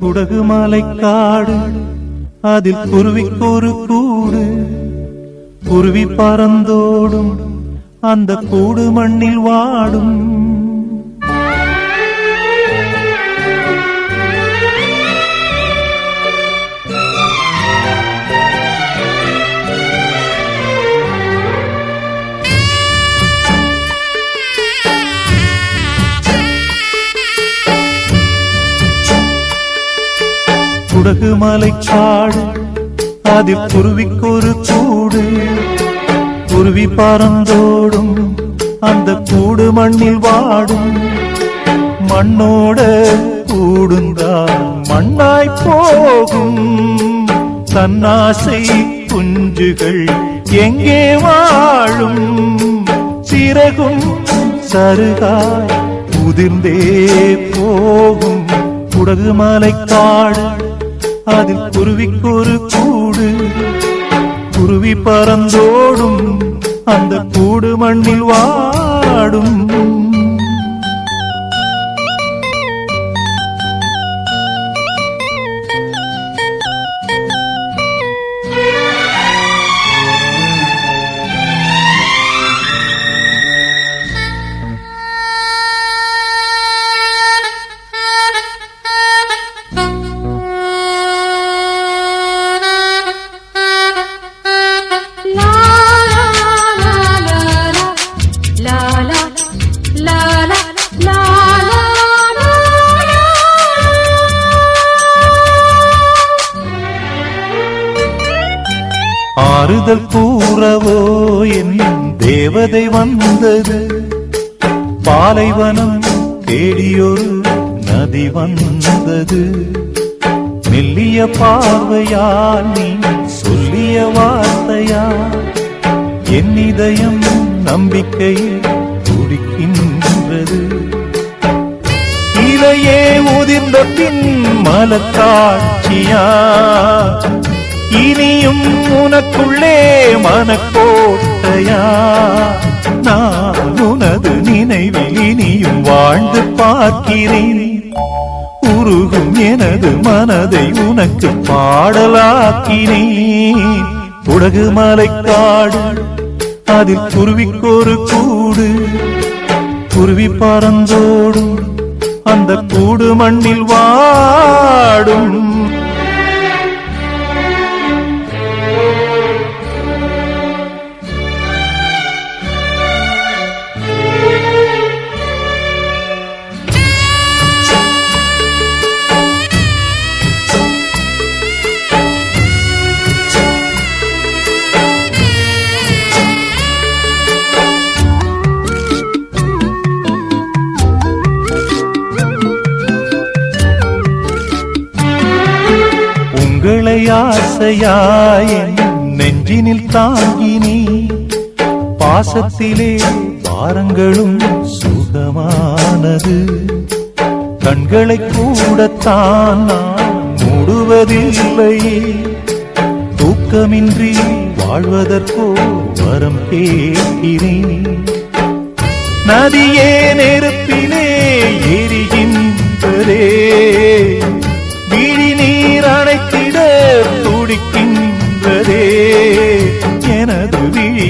குடகு மாலை காடு அதில் குருவிக்கொரு கூடு. குருவி பறந்தோடும் அந்த கூடு மண்ணில் வாடும். குடகு மலைக்காடு அதில் குருவிக்கொரு கூடு குருவி பறந்தோடும் அந்த கூடு மண்ணில் வாடும். மண்ணோட கூடுந்தான் மண்ணாய் போகும். தன்னாசை குஞ்சுகள் எங்கே வாழும்? சிறகும் சருகாய் உதிர்ந்தே போகும். குடகு மலைக்காடு அதில் குருவிக்கு ஒரு கூடு. குருவி பறந்தோடும் அந்த கூடு மண்ணில் வாடும். ஆறுதல் கூறவோ என் தேவதை வந்தது. பாலைவனம் தேடியொரு நதி வந்தது. மெல்லிய பார்வையால் நீ சொல்லிய வார்த்தையா? என் இதயம் நம்பிக்கையில் துடிக்கின்றது. இலையே உதிர்ந்த பின் மலக்காட்சியா இனியும் உனக்குள்ளே மனக்கோட்டையா? நான் உனது நினைவில் இனியும் வாழ்ந்து பார்க்கிறேன். உருகும் எனது மனதை உனக்கு பாடலாக்கினேன். உலகு மலைக்காடு அதில் குருவிக்கொரு கூடு. குருவி பறந்தோடும் அந்த கூடு மண்ணில் வாடும். ஆசையாய் நெஞ்சினில் தாங்கி நீ. பாசத்திலே பாரங்களும் சுகமானது கண்களை கூடத்தான் நான் மூடுவதில்லை தூக்கமின்றி வாழ்வதற்கோ வரம் கேட்கிறேன். நதியே நெருப்பில்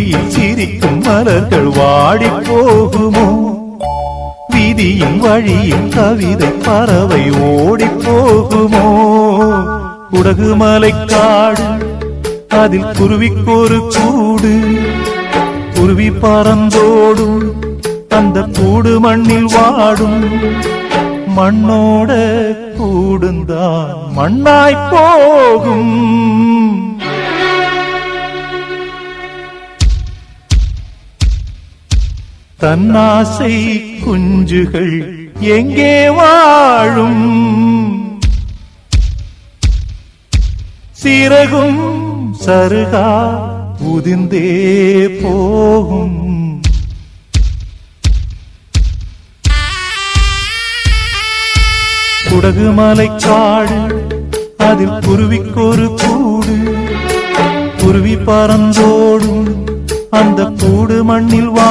விழியில் சிரிக்கும் மலர்கள் வாடி போகுமோ விதியின் வழியில் கவிதை பறவை ஓடி போகுமோ குடகு மலைக்காடு அதில் குருவிக்கொரு கூடு. குருவி பறந்தோடும் அந்த கூடு மண்ணில் வாடும். மண்ணோட கூடுந்தான் மண்ணாய் போகும். தன்னாசை குஞ்சுகள் எங்கே வாழும்? சிறகும் சருகா உதிர்ந்தே போகும். குடகு மலைக்காடு அதில் குருவிக்கொரு கூடு. குருவி பறந்தோடும் அந்த கூடு மண்ணில் வா